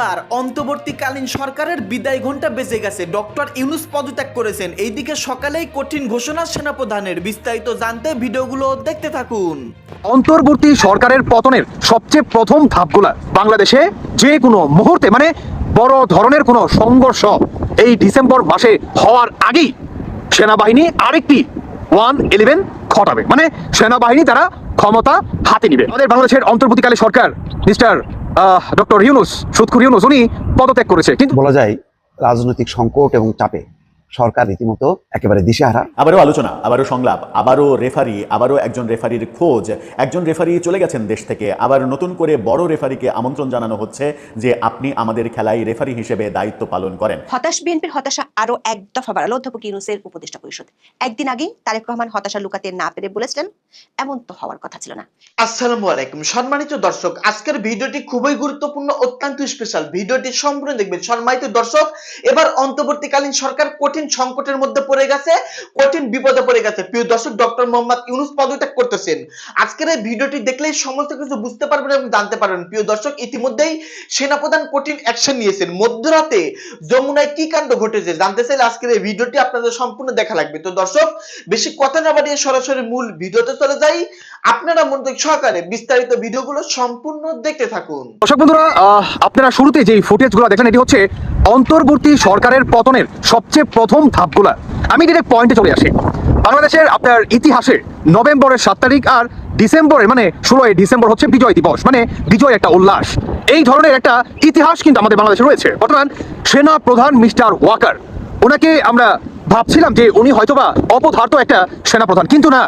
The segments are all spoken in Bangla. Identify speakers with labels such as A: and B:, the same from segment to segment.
A: এবার অন্তর্বর্তীকালীন সরকারের বিদায় ঘণ্টা বেজে গেছে। ডক্টর ইউনুস পদত্যাগ করেছেন। এইদিকে সকালেই কঠিন ঘোষণা সেনাপ্রধানের। বিস্তারিত জানতে ভিডিওগুলো দেখতে থাকুন।
B: অন্তর্বর্তী সরকারের পতনের সবচেয়ে প্রথম ধাপগুলা বাংলাদেশে যে কোনো মুহূর্তে মানে বড় ধরনের কোনো সংঘর্ষ এই ডিসেম্বর মাসে হওয়ার আগেই সেনাবাহিনী আরেকটি ওয়ান ইলেভেন ঘটাবে। মানে সেনাবাহিনী তারা ক্ষমতা হাতে নিবে। আমাদের বাংলাদেশের অন্তর্বর্তীকালে সরকার, মিস্টার ডক্টর ইউনুস সুৎখুর ইউনুস উনি পদত্যাগ করেছে কিন্তু
C: বলা যায় রাজনৈতিক সংকট এবং চাপে। সরকার রীতিমতো একেবারে দিশেহারা।
D: আবারও আলোচনা আবারও সংলাপ আবারও রেফারি আবারও একজন রেফারির খোঁজ একজন রেফারি চলে গেছেন দেশ থেকে আবার নতুন করে বড় রেফারিকে আমন্ত্রণ জানানো হচ্ছে যে আপনি আমাদের খেলায় রেফারি হিসেবে দায়িত্ব পালন করেন।
E: হতাশ বিএনপির হতাশা আরও এক দফা বাড়ালো অধ্যাপক ইউনুসের উপদেষ্টা পরিষদ। একদিন আগেই তারেক রহমান হতাশা লুকাতে না পেরে বলেছিলেন এমন তো হওয়ার কথা ছিল না।
F: আসসালামু আলাইকুম। সম্মানিত দর্শক আজকের ভিডিওটি খুবই গুরুত্বপূর্ণ অত্যন্ত স্পেশাল ভিডিওটি সম্পূর্ণ দেখবেন। সম্মানিত দর্শক এবার অন্তর্বর্তীকালীন সরকার কঠিন সংকটের মধ্যে পড়ে গেছে, কঠিন বিপদে পড়ে গেছে। প্রিয় দর্শক, ডক্টর মোহাম্মদ ইউনুস পদত্যাগ করতেছেন। আজকের এই ভিডিওটি দেখলেই সমস্ত কিছু বুঝতে পারবেন এবং জানতে পারবেন। প্রিয় দর্শক, ইতিমধ্যেই সেনাপ্রধান কঠিন অ্যাকশন নিয়েছেন। মধ্যরাতে যমুনায় কি কাণ্ড ঘটেছে জানতে চাইলে আজকের এই ভিডিওটি আপনাদের সম্পূর্ণ দেখা লাগবে। তো দর্শক, বেশি কথা না বাড়িয়ে সরাসরি মূল ভিডিওতে চলে যাই। আপনারা মনোযোগ সহকারে বিস্তারিত ভিডিওগুলো সম্পূর্ণ দেখতে থাকুন।
B: দর্শক বন্ধুরা আপনারা শুরুতে যে ফুটেজগুলো দেখেন, এটি হচ্ছে অন্তর্বর্তী সরকারের পতনের সবচেয়ে প্রথম ধাপগুলা। আমি ডিরেক্ট পয়েন্টে চলে আসি। বাংলাদেশের আপনার ইতিহাসে নভেম্বরের সাত তারিখ আর ডিসেম্বরের মানে ষোলোই ডিসেম্বর হচ্ছে বিজয় দিবস মানে বিজয় একটা উল্লাস। এই ধরনের একটা ইতিহাস কিন্তু আমাদের বাংলাদেশে রয়েছে। বর্তমান সেনা প্রধান মিস্টার ওয়াকার, ওনাকে আমরা ভাবছিলাম যে উনি হয়তোবা অপধার্ত একটা সেনাপ্রধান কিন্তু না।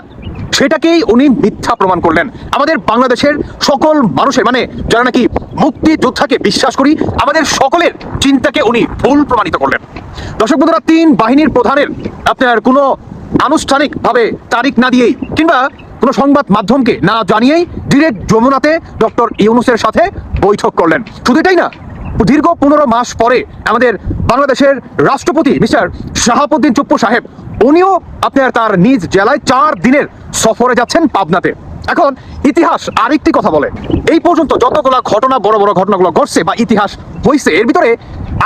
B: সেটাকেই উনি মিথ্যা প্রমাণ করলেন। আমাদের বাংলাদেশের সকল মানুষের মানে যারা নাকি মুক্তিযোদ্ধাকে বিশ্বাস করি, আমাদের সকলের চিন্তাকে উনি ভুল প্রমাণিত করলেন। দর্শক বন্ধুরা, তিন বাহিনীর প্রধানের আপনার কোনো আনুষ্ঠানিকভাবে তারিখ না দিয়েই কিংবা কোনো সংবাদ মাধ্যমকে না জানিয়েই ডিরেক্ট যমুনাতে ডক্টর ইউনুসের সাথে বৈঠক করলেন। শুধু এটাই না, দীর্ঘ পনেরো মাস পরে আমাদের বাংলাদেশের রাষ্ট্রপতি মিস্টার শাহাবুদ্দিন চুপ্পু সাহেব, উনিও আপনার তার নিজ জেলায় চার দিনের সফরে যাচ্ছেন পাবনাতে। এখন ইতিহাস আরেকটি কথা বলে। এই পর্যন্ত যতগুলো ঘটনা, বড় বড় ঘটনাগুলো ঘটছে বা ইতিহাস হয়েছে এর ভিতরে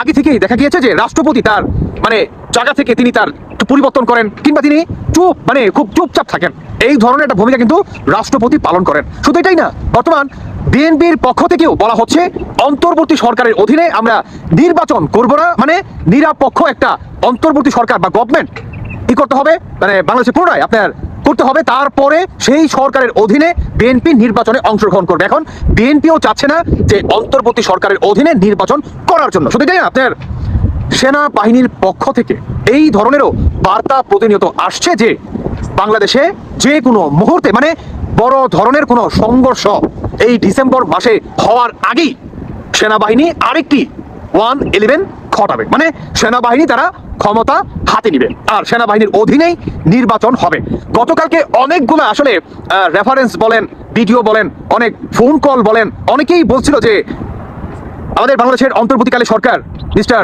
B: আগে থেকেই দেখা গিয়েছে যে রাষ্ট্রপতি তার মানে জায়গা থেকে তিনি তার পরিবর্তন করেন, কিংবা তিনি চুপ মানে খুব চুপচাপ থাকেন। এই ধরনের একটা ভূমিকা কিন্তু রাষ্ট্রপতি পালন করেন। শুধু এটাই না, বর্তমান বিএনপির পক্ষ থেকেও বলা হচ্ছে, অন্তর্বর্তী সরকারের অধীনে আমরা নির্বাচন করব না মানে নিরাপক্ষ একটা অন্তর্বর্তী সরকার বা গভর্নমেন্ট কি করতে হবে। মানে বাংলাদেশে পুনরায় আপনার করতে হবে। তারপরে সেই সরকারের অধীনে বিএনপি নির্বাচনে অংশগ্রহণ করবে। এখন বিএনপিও চাচ্ছে না যে অন্তর্বর্তী সরকারের অধীনে নির্বাচন করার জন্য। শুধু এটাই না? আপনার সেনাবাহিনীর পক্ষ থেকে এই ধরনেরও বার্তা প্রতিনিয়ত আসছে যে বাংলাদেশে যে কোনো মুহূর্তে মানে বড় ধরনের কোনো সংঘর্ষ এই ডিসেম্বর মাসে হওয়ার আগেই সেনাবাহিনী আরেকটি ওয়ান ইলেভেন ঘটাবে। মানে সেনাবাহিনী, তারা ক্ষমতা হাতে নিবে। আর সেনাবাহিনীর অধীনেই নির্বাচন হবে। গতকালকে অনেকগুলো আসলে রেফারেন্স বলেন ভিডিও বলেন, অনেক ফোন কল বলেন, অনেকেই বলছিল যে আমাদের বাংলাদেশের অন্তর্বর্তীকালে সরকার মিস্টার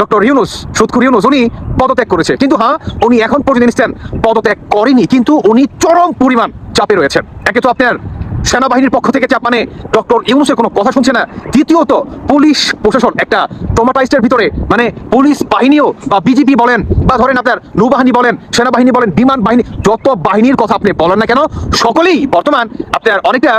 B: ডক্টর ইউনুস, সুৎকুর ইউনুস, উনি পদত্যাগ করেছে। কিন্তু হ্যাঁ উনি এখন পর্যন্ত নিচ্ছেন পদত্যাগ করেনি, কিন্তু উনি চরম পরিমাণ চাপে রয়েছেন। একে তো আপনার সেনাবাহিনীর পক্ষ থেকে চাপ মানে ডক্টর ইউনুসের কোনো কথা শুনছে না। দ্বিতীয়ত, পুলিশ প্রশাসন, একটা ট্রমাটাইজের ভিতরে মানে পুলিশ বাহিনীও, বা বিজেপি বলেন, বা ধরেন আপনার নৌবাহিনী বলেন, সেনাবাহিনী বলেন, বিমান বাহিনী, যত বাহিনীর কথা আপনি বলেন না কেন, সকলেই বর্তমান আপনার অনেকটা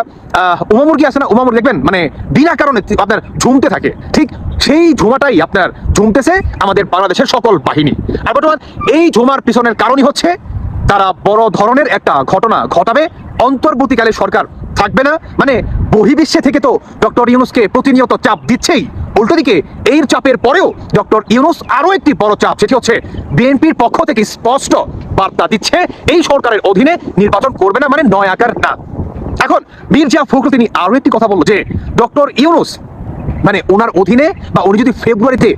B: উমামুরগি আছে না উমামুর দেখবেন মানে বিনা কারণে আপনার ঝুমতে থাকে। ঠিক সেই ঝুমাটাই আপনার ঝুমতেছে আমাদের বাংলাদেশের সকল বাহিনী। আর বর্তমান এই ঝুমার পিছনের কারণই হচ্ছে তারা বড় ধরনের একটা ঘটনা ঘটাবে। অন্তর্বর্তীকালে সরকার থাকবে না। মানে বহির্বিশ্বে থেকে তো ডক্টর ইউনুসকে প্রতিনিয়ত চাপ দিচ্ছেই। উল্টোদিকে এই চাপের পরেও ডক্টর ইউনুস আরও একটি বড় চাপ, সেটি হচ্ছে বিএনপির পক্ষ থেকে স্পষ্ট বার্তা দিচ্ছে, এই সরকারের অধীনে নির্বাচন করবে না মানে নয় আকার না। এখন মির্জা ফখরুল তিনি আরও একটি কথা বলল যে, ডক্টর ইউনুস মানে ওনার অধীনে বা উনি যদি ফেব্রুয়ারিতে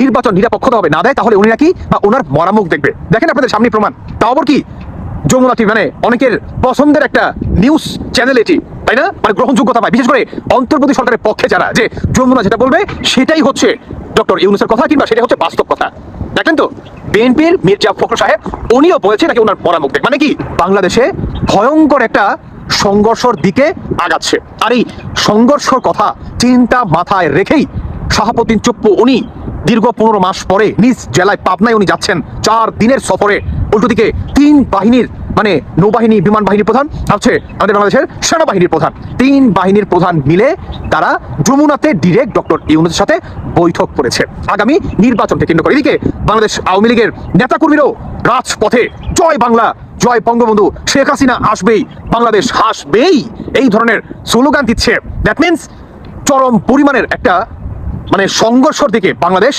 B: নির্বাচন নিরাপক্ষতা হবে, না দেয়, তাহলে উনি নাকি বা ওনার মরামুখ দেখবে। দেখেন আপনাদের সামনে প্রমাণ। তাও কি? যমুনা টিভি মানে অনেকের পছন্দের একটা নিউজ চ্যানেল এটি, তাই না? মানে গ্রহণযোগ্যতা পায়। বিশেষ করে অন্তর্বর্তী সরকারের পক্ষে যারা, যে যমুনা যেটা বলবে, সেটাই হচ্ছে ডক্টর ইউনুসের কথা কিংবা সেটাই হচ্ছে বাস্তব কথা। দেখেন তো, বিএনপির মির্জা ফখরুল সাহেব, উনিও বলেছে নাকি ওনার পরামুখ দেখ মানে কি? বাংলাদেশে ভয়ঙ্কর একটা সংঘর্ষর দিকে আগাচ্ছে। আর এই সংঘর্ষর কথা চিন্তা মাথায় রেখেই শাহাবুদ্দিন চুপ্পু, উনি দীর্ঘ পনেরো মাস পরে নিজ জেলায় পাবনায় উনি যাচ্ছেন। চার দিনের সফরে। উল্টো দিকে তিন বাহিনীর মানে নৌবাহিনী, বিমান বাহিনীর প্রধান হচ্ছে আমাদের বাংলাদেশের সেনাবাহিনীর প্রধান। তিন বাহিনীর প্রধান মিলে তারা যমুনাতে ডিরেক্ট ডক্টর ইউনুসের সাথে বৈঠক করেছে। আগামী নির্বাচনকে কেন্দ্র করে। এদিকে বাংলাদেশ আওয়ামী লীগের নেতাকর্মীরাও রাজপথে, জয় বাংলা, জয় বঙ্গবন্ধু শেখ হাসিনা আসবেই, বাংলাদেশ হাসবেই, এই ধরনের স্লোগান দিচ্ছে। দ্যাট মিনস চরম পরিমাণের একটা মানে সংঘর্ষর দিকে বাংলাদেশ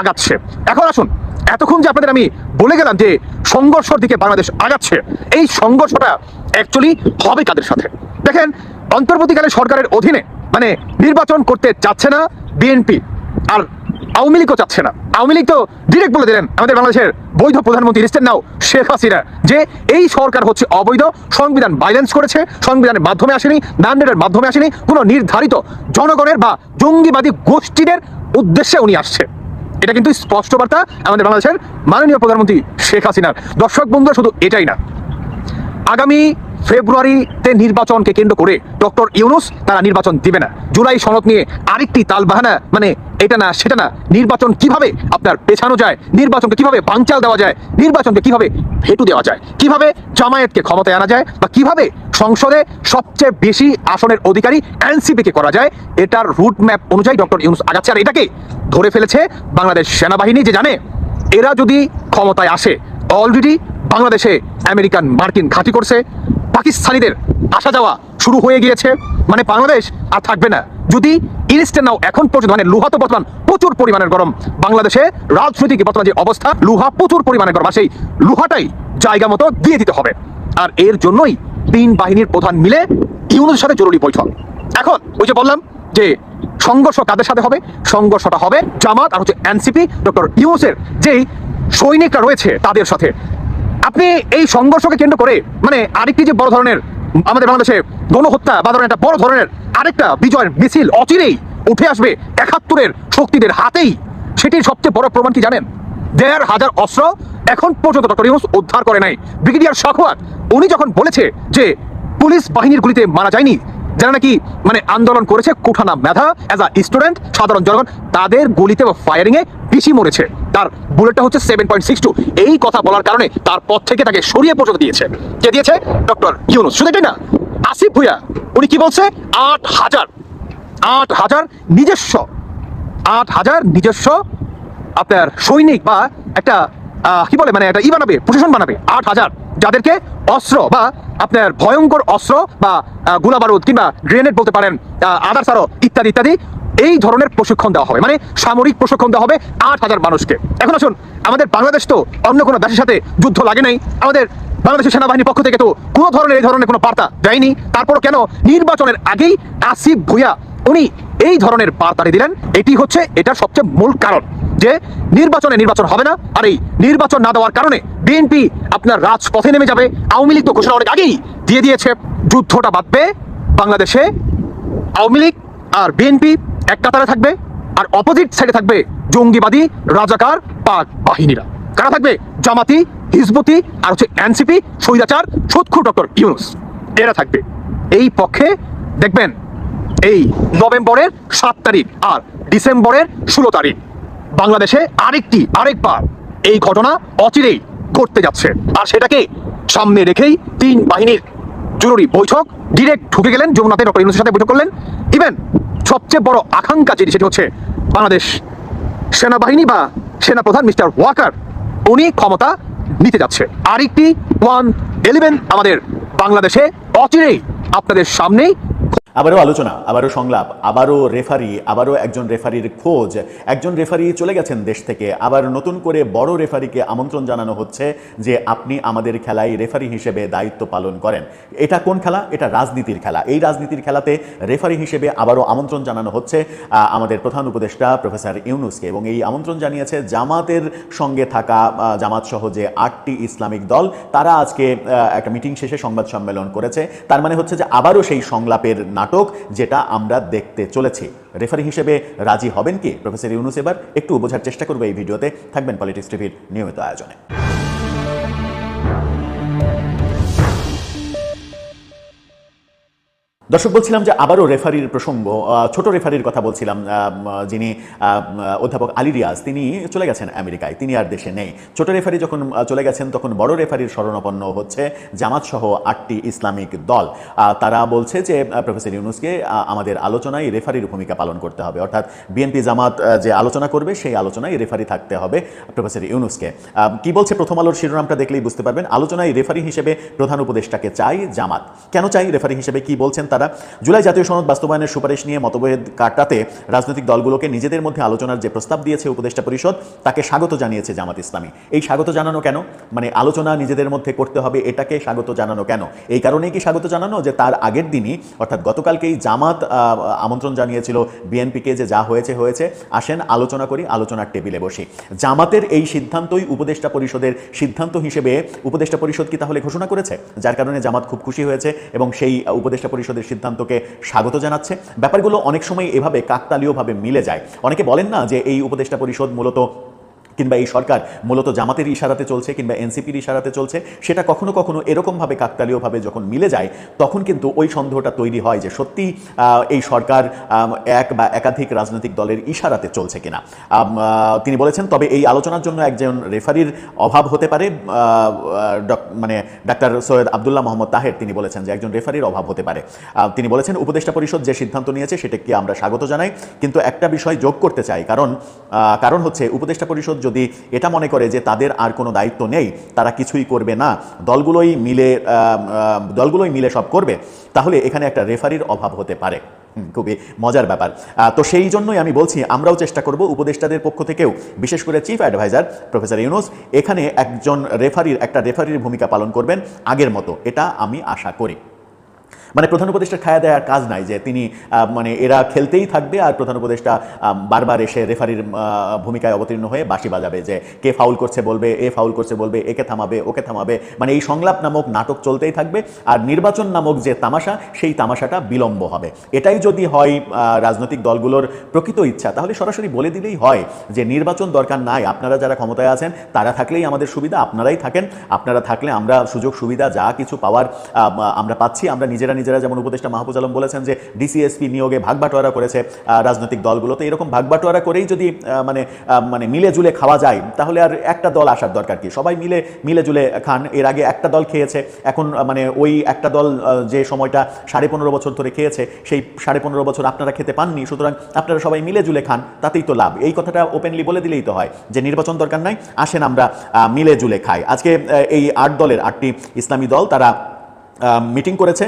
B: আগাচ্ছে। এখন আসুন, এতক্ষণ যে আপনাদের আমি বলে গেলাম যে সংঘর্ষর দিকে বাংলাদেশ আগাচ্ছে, এই সংঘর্ষটা অ্যাকচুয়ালি হবে কাদের সাথে? দেখেন, অন্তর্বর্তীকালে সরকারের অধীনে মানে নির্বাচন করতে চাচ্ছে না বিএনপি। আর আওয়ামী লীগও চাচ্ছে না। আওয়ামী লীগ তো ডিরেক্ট বলে দিলেন, আমাদের বাংলাদেশের বৈধ প্রধানমন্ত্রী লিস্টের নাও শেখ হাসিনা যে এই সরকার হচ্ছে অবৈধ, সংবিধান ভাইলেন্স করেছে, সংবিধানের মাধ্যমে আসেনি ম্যান্ডেটের মাধ্যমে আসেনি, কোনো নির্ধারিত জনগণের বা জঙ্গিবাদী গোষ্ঠীদের উদ্দেশ্যে উনি আসছে। এটা কিন্তু স্পষ্ট বার্তা আমাদের বাংলাদেশের মাননীয় প্রধানমন্ত্রী শেখ হাসিনার। দর্শক বন্ধু শুধু এটাই না। আগামী ফেব্রুয়ারিতে নির্বাচনকে কেন্দ্র করে ডক্টর ইউনুস তারা নির্বাচন দিবে না। জুলাই সনদ নিয়ে আরেকটি তালবাহানা মানে এটা না, সেটা না। নির্বাচন কীভাবে আপনার পেছানো যায়? নির্বাচনকে কীভাবে বাঞ্চাল দেওয়া যায়? নির্বাচনকে কীভাবে ভেটু দেওয়া যায়? কীভাবে জামায়াতকে ক্ষমতায় আনা যায়? বা কীভাবে সংসদে সবচেয়ে বেশি আসনের অধিকারী এনসিপিকে করা যায়? এটার রুট ম্যাপ অনুযায়ী ডক্টর ইউনুস আগাচ্ছে। আর এটাকে ধরে ফেলেছে বাংলাদেশ সেনাবাহিনী যে জানে, এরা যদি ক্ষমতায় আসে অলরেডি বাংলাদেশে আমেরিকান মার্কিন ঘাঁটি করছে, পাকিস্তানিদের আসা যাওয়া শুরু হয়ে গিয়েছে। মানে বাংলাদেশ আর থাকবে না। যদি ইনস্ট্যান্ট নাও এখন পর্যন্ত মানে লোহা তো বর্তমান প্রচুর পরিমাণের গরম। বাংলাদেশে রাজনৈতিক বর্তমান যে অবস্থা, লোহা প্রচুর পরিমাণে গরম। আর সেই লোহাটাই জায়গা মতো দিয়ে দিতে হবে। আর এর জন্যই তিন বাহিনীর প্রধান মিলে ইউনুসের সাথে জরুরি বৈঠক। এখন ওই যে বললাম যে সংঘর্ষ কাদের সাথে হবে? সংঘর্ষটা হবে জামাত আর হচ্ছে এনসিপি, ডক্টর ইউনুসের যেই সৈনিকরা রয়েছে তাদের সাথে। আপনি এই সংঘর্ষকে কেন্দ্র করে মানে আরেকটি যে বড় ধরনের আমাদের বাংলাদেশে গণহত্যা বা একটা বড় ধরনের আরেকটা বিজয়ের মিছিল অচিরেই উঠে আসবে একাত্তরের শক্তিদের হাতেই। সেটির সবচেয়ে বড় প্রমাণ কি জানেন? দেড় হাজার অস্ত্র এখন পর্যন্ত ডক্টর ইউনুস উদ্ধার করে নাই। ব্রিগেডিয়ার শাখওয়াত উনি যখন বলেছে যে পুলিশ বাহিনীর গুলিতে মারা যায়নি যারা নাকি মানে আন্দোলন করেছে, কুঠানা মেধা অ্যাজ আ স্টুডেন্ট সাধারণ জনগণ, তাদের গুলিতে বা ফায়ারিং এ বেশি মরেছে। তার বুলেটটা হচ্ছে সেভেন পয়েন্ট সিক্স টু এই কথা বলার কারণে তার পথ থেকে তাকে সরিয়ে পর্যন্ত দিয়েছে। কে দিয়েছে? ডক্টর ইউনুস। শুধু না, আসিফ ভুইয়া, উনি কি বলছে? আট হাজার আট হাজার নিজস্ব, আট হাজার নিজস্ব আপনার সৈনিক বা একটা কি বলে মানে একটা ই বানাবে, প্রশাসন বানাবে, আট হাজার, যাদেরকে অস্ত্র বা আপনার ভয়ঙ্কর অস্ত্র বা গোলা বারুদ কিংবা গ্রেনেড বলতে পারেন আদার্স আরও ইত্যাদি ইত্যাদি, এই ধরনের প্রশিক্ষণ দেওয়া হবে। মানে সামরিক প্রশিক্ষণ দেওয়া হবে আট হাজার মানুষকে। এখন আসুন, আমাদের বাংলাদেশ তো অন্য কোনো দেশের সাথে যুদ্ধ লাগে নাই। আমাদের বাংলাদেশের সেনাবাহিনীর পক্ষ থেকে তো কোনো ধরনের এই ধরনের কোনো বার্তা যায়নি তারপর কেন নির্বাচনের আগেই আসিফ ভুইয়া উনি এই ধরনের বার্তাটি দিলেন। এটি হচ্ছে, এটার সবচেয়ে মূল কারণ যে নির্বাচনে নির্বাচন হবে না, আর এই নির্বাচন না দেওয়ার কারণে বিএনপি আপনার রাজপথে নেমে যাবে। আওয়ামী লীগ তো ঘোষণা অনেক আগেই দিয়ে দিয়েছে, যুদ্ধটা বাঁধবে, বাংলাদেশে আওয়ামী লীগ আর বিএনপি এক কাতারে থাকবে, আর অপোজিট সাইডে থাকবে জঙ্গিবাদী, রাজাকার, পাক বাহিনীরা। কারা থাকবে? জামাতি, হিজবুতি, আর হচ্ছে এনসিপি, স্বৈরাচার, সুৎখু ডক্টর ইউনুস। এরা থাকবে। এই পক্ষে দেখবেন এই নভেম্বরের সাত তারিখ আর ডিসেম্বরের ষোলো তারিখ। বাংলাদেশে আরেকটি, আরেকবার এই ঘটনা অচিরেই ঘটতে যাচ্ছে। আর সেটাকে সামনে রেখেই তিন বাহিনীর জরুরি বৈঠক ডিরেক্ট ঢুকে গেলেন যমুনাতে ডক্টর ইউনুসের সাথে বৈঠক করলেন। ইভেন সবচেয়ে বড় আকাঙ্ক্ষা যেটি, সেটি হচ্ছে বাংলাদেশ সেনাবাহিনী বা সেনাপ্রধান মিস্টার ওয়াকার, উনি ক্ষমতা নিতে যাচ্ছে। আরেকটি ওয়ান ইলেভেন আমাদের বাংলাদেশে অচিরেই আপনাদের সামনেই
D: আবারও আলোচনা, আবারও সংলাপ, আবারও রেফারি আবারও একজন রেফারির খোঁজ। একজন রেফারি চলে গেছেন দেশ থেকে। আবার নতুন করে বড় রেফারিকে আমন্ত্রণ জানানো হচ্ছে যে আপনি আমাদের খেলায় রেফারি হিসেবে দায়িত্ব পালন করেন। এটা কোন খেলা? এটা রাজনীতির খেলা। এই রাজনীতির খেলাতে রেফারি হিসেবে আবারও আমন্ত্রণ জানানো হচ্ছে আমাদের প্রধান উপদেষ্টা প্রফেসর ইউনুসকে। এবং এই আমন্ত্রণ জানিয়েছে জামাতের সঙ্গে থাকা জামাত সহ যে আটটি ইসলামিক দল, তারা আজকে একটা মিটিং শেষে সংবাদ সম্মেলন করেছে। তার মানে হচ্ছে যে আবারও সেই সংলাপের নাটক যেটা আমরা দেখতে চলেছি। রেফারি হিসেবে রাজি হবেন কি? প্রফেসর ইউনুস এবার একটু বোঝার চেষ্টা করবে এই ভিডিওতে। থাকবেন পলিটিক্স টিভির নিয়মিত আয়োজনে। দর্শক, বলছিলাম যে আবারও রেফারির প্রসঙ্গ ছোট রেফারির কথা বলছিলাম যিনি অধ্যাপক আলী রিয়াজ, তিনি চলে গেছেন আমেরিকায়, তিনি আর দেশে নেই। ছোট রেফারি যখন চলে গেছেন, তখন বড় রেফারির শরণাপন্ন হচ্ছে জামাত সহ আটটি ইসলামিক দল। তারা বলছে যে প্রফেসর ইউনুসকে আমাদের আলোচনায় রেফারির ভূমিকা পালন করতে হবে। অর্থাৎ বিএনপি জামাত যে আলোচনা করবে, সেই আলোচনায় রেফারি থাকতে হবে প্রফেসর ইউনুসকে। কি বলছে প্রথম আলোর শিরোনামটা দেখলেই বুঝতে পারবেন। আলোচনায় রেফারি হিসেবে প্রধান উপদেষ্টাকে চাই জামাত। কেন চাই রেফারি হিসেবে? কি বলছেন তারা? জুলাই জাতীয় সনদ বাস্তবায়নের সুপারিশ নিয়ে মতভেদ কাটাতে রাজনৈতিক দলগুলোকে নিজেদের মধ্যে আলোচনার যে প্রস্তাব দিয়েছে উপদেষ্টা পরিষদ, তাকে স্বাগত জানিয়েছে জামাত ইসলামী। এই স্বাগত জানানো কেন? মানে আলোচনা নিজেদের মধ্যে করতে হবে, এটাকে স্বাগত জানানো কেন? এই কারণেই কি স্বাগত জানানো? যে তার আগের দিনই, অর্থাৎ গতকালকেই জামাত আমন্ত্রণ জানিয়েছিল বিএনপিকে যে যা হয়েছে হয়েছে। আসেন, আলোচনা করি, আলোচনার টেবিলে বসি। জামাতের এই সিদ্ধান্তই উপদেষ্টা পরিষদের সিদ্ধান্ত হিসেবে উপদেষ্টা পরিষদ কি তাহলে ঘোষণা করেছে? যার কারণে জামাত খুব খুশি হয়েছে এবং সেই উপদেষ্টা পরিষদের সিদ্ধান্তকে স্বাগত জানাচ্ছে। ব্যাপারগুলো অনেক সময় এভাবে কাকতালীয়ভাবে মিলে যায়। অনেকে বলেন না যে এই উপদেষ্টা পরিষদ মূলত কিংবা এই সরকার মূলত জামাতের ইশারাতে চলছে কিংবা এনসিপির ইশারাতে চলছে, সেটা কখনো কখনো এরকমভাবে কাকতালীয়ভাবে যখন মিলে যায়, তখন কিন্তু ওই সন্দেহটা তৈরি হয় যে সত্যি এই সরকার এক বা একাধিক রাজনৈতিক দলের ইশারাতে চলছে কিনা। তিনি বলেছেন, তবে এই আলোচনার জন্য একজন রেফারির অভাব হতে পারে মানে ডাক্তার সৈয়দ আবদুল্লাহ মোহাম্মদ তাহের তিনি বলেছেন যে একজন রেফারির অভাব হতে পারে। তিনি বলেছেন, উপদেষ্টা পরিষদ যে সিদ্ধান্ত নিয়েছে সেটাকে আমরা স্বাগত জানাই, কিন্তু একটা বিষয় যোগ করতে চাই, কারণ কারণ হচ্ছে উপদেষ্টা পরিষদ যদি এটা মনে করে যে তাদের আর কোনো দায়িত্ব নেই, তারা কিছুই করবে না, দলগুলোই মিলে দলগুলোই মিলে সব করবে, তাহলে এখানে একটা রেফারির অভাব হতে পারে। খুবই মজার ব্যাপার। তো সেই জন্যই আমি বলছি, আমরাও চেষ্টা করব উপদেষ্টাদের পক্ষ থেকেও, বিশেষ করে চিফ অ্যাডভাইজার প্রফেসর ইউনুস এখানে একজন রেফারির, একটা রেফারির ভূমিকা পালন করবেন আগের মতো। এটা আমি আশা করি। মানে প্রধান উপদেষ্টা খায়া দেওয়ার কাজ নাই যে তিনি মানে এরা খেলতেই থাকবে আর প্রধান উপদেষ্টা বারবার এসে রেফারির ভূমিকায় অবতীর্ণ হয়ে বাঁশি বাজাবে যে কে ফাউল করছে বলবে, এ ফাউল করছে বলবে, একে থামাবে, ওকে থামাবে। মানে এই সংলাপ নামক নাটক চলতেই থাকবে আর নির্বাচন নামক যে তামাশা, সেই তামাশাটা বিলম্ব হবে। এটাই যদি হয় রাজনৈতিক দলগুলোর প্রকৃত ইচ্ছা, তাহলে সরাসরি বলে দিলেই হয় যে নির্বাচন দরকার নাই, আপনারা যারা ক্ষমতায় আছেন, তারা থাকলেই আমাদের সুবিধা, আপনারাই থাকেন। আপনারা থাকলে আমরা সুযোগ সুবিধা যা কিছু পাওয়ার আমরা পাচ্ছি, আমরা নিজেরা নিজেরা যেমন উপদেষ্টা মাহবুজ আলম বলেছেন যে ডিসিএসপি নিয়োগে ভাগবাটোয়ারা করেছে রাজনৈতিক দলগুলো তো এরকম ভাগবাটোয়ারা করেই যদি মানে মানে মিলে জুলে খাওয়া যায়, তাহলে আর একটা দল আসার দরকার কি? সবাই মিলে মিলে জুলে খান, এর আগে একটা দল খেয়েছে, এখন মানে ওই একটা দল যে সময়টা সাড়ে পনেরো বছর ধরে খেয়েছে, সেই সাড়ে পনেরো বছর আপনারা খেতে পাননি, সুতরাং আপনারা সবাই মিলে জুলে খান, তাতেই তো লাভ। এই কথাটা ওপেনলি বলে দিলেই তো হয় যে নির্বাচন দরকার নাই, আসেন আমরা মিলে জুলে খাই। আজকে এই আট দলের আটটি ইসলামী দল, তারা মিটিং করেছে।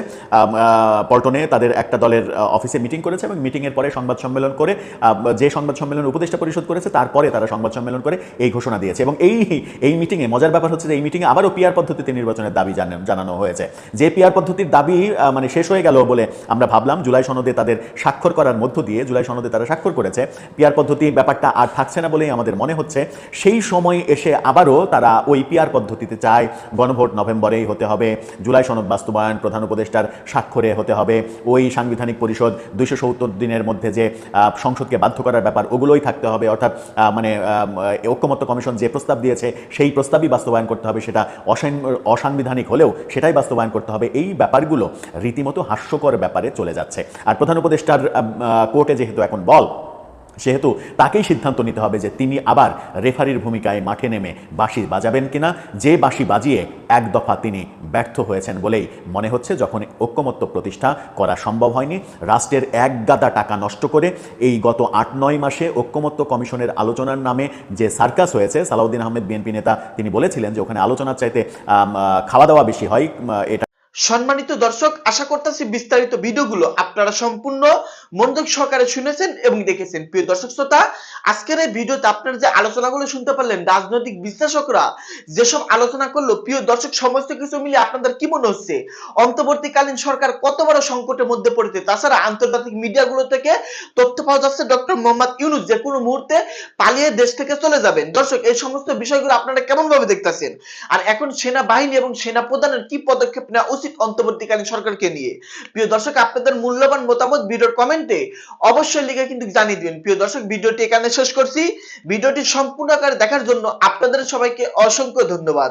D: পল্টনে তাদের একটা দলের অফিসে মিটিং করেছে এবং মিটিংয়ের পরে সংবাদ সম্মেলন করে যে সংবাদ সম্মেলন উপদেষ্টা পরিষদ করেছে, তারপরে তারা সংবাদ সম্মেলন করে এই ঘোষণা দিয়েছে। এবং এই এই মিটিংয়ে মজার ব্যাপার হচ্ছে যে এই মিটিংয়ে আবারও পিআর পদ্ধতিতে নির্বাচনের দাবি জানানো হয়েছে। যে পিআর পদ্ধতির দাবি মানে শেষ হয়ে গেল বলে আমরা ভাবলাম, জুলাই সনদে তাদের স্বাক্ষর করার মধ্য দিয়ে, জুলাই সনদে তারা স্বাক্ষর করেছে। পিআর পদ্ধতি ব্যাপারটা আর থাকছে না বলেই আমাদের মনে হচ্ছে। সেই সময় এসে আবারও তারা ওই পিআর পদ্ধতিতে চায়, গণভোট নভেম্বরেই হতে হবে, জুলাই সনদ বাস্তবায়ন প্রধান উপদেষ্টার স্বাক্ষরে হতে হবে। ওই সাংবিধানিক পরিষদ দুইশো সত্তর দিনের মধ্যে যে সংসদকে বাধ্য করার ব্যাপার, ওগুলোই থাকতে হবে। অর্থাৎ মানে ঐক্যমত্য কমিশন যে প্রস্তাব দিয়েছে, সেই প্রস্তাবই বাস্তবায়ন করতে হবে। সেটা অসাং- অসাংবিধানিক হলেও সেটাই বাস্তবায়ন করতে হবে। এই ব্যাপারগুলো রীতিমতো হাস্যকর ব্যাপারে চলে যাচ্ছে। আর প্রধান উপদেষ্টার কোর্টে যেহেতু এখন বল সেহেতু তাকেই সিদ্ধান্ত নিতে হবে যে তিনি আবার রেফারির ভূমিকায় মাঠে নেমে বাঁশি বাজাবেন কিনা। যে বাঁশি বাজিয়ে এক দফা তিনি ব্যর্থ হয়েছেন বলেই মনে হচ্ছে যখন ঐক্যমত্য প্রতিষ্ঠা করা সম্ভব হয়নি। রাষ্ট্রের এক গাদা টাকা নষ্ট করে এই গত আট নয় মাসে ঐক্যমত্য কমিশনের আলোচনার নামে যে সার্কাস হয়েছে, সালাউদ্দিন আহমেদ বিএনপি নেতা, তিনি বলেছিলেন যে ওখানে আলোচনার চাইতে খাওয়া দাওয়া বেশি হয় এটা
F: সম্মানিত দর্শক, আশা করতেছি বিস্তারিত ভিডিওগুলো আপনারা সম্পূর্ণ মনোযোগ সহকারে শুনেছেন এবং দেখেছেন। প্রিয় দর্শক শ্রোতা, আজকের এই ভিডিওতে আপনারা যে আলোচনাগুলো শুনতে পারলেন, রাজনৈতিক বিশ্লেষকরা যেসব আলোচনা করল, প্রিয় দর্শক, সমস্ত কিছু মিলে আপনাদের কি মনে হচ্ছে? অন্তর্বর্তীকালীন সরকার কত বড় সংকটের মধ্যে পড়েছে? তাছাড়া আন্তর্জাতিক মিডিয়াগুলো থেকে তথ্য পাওয়া যাচ্ছে ডক্টর মোহাম্মদ ইউনুস যে কোনো মুহূর্তে পালিয়ে দেশ থেকে চলে যাবেন। দর্শক, এই সমস্ত বিষয়গুলো আপনারা কেমন ভাবে দেখতেছেন? আর এখন সেনাবাহিনী এবং সেনা প্রধানের কি পদক্ষেপ নেওয়া উচিত অন্তর্বর্তীকালীন সরকারকে নিয়ে? প্রিয় দর্শক, আপনাদের মূল্যবান মতামত ভিডিওর কমেন্টে অবশ্যই লিখে কিন্তু জানিয়ে দিবেন। প্রিয় দর্শক, ভিডিওটি এখানে শেষ করছি। ভিডিওটি সম্পূর্ণ আকারে দেখার জন্য আপনাদের সবাইকে অসংখ্য ধন্যবাদ।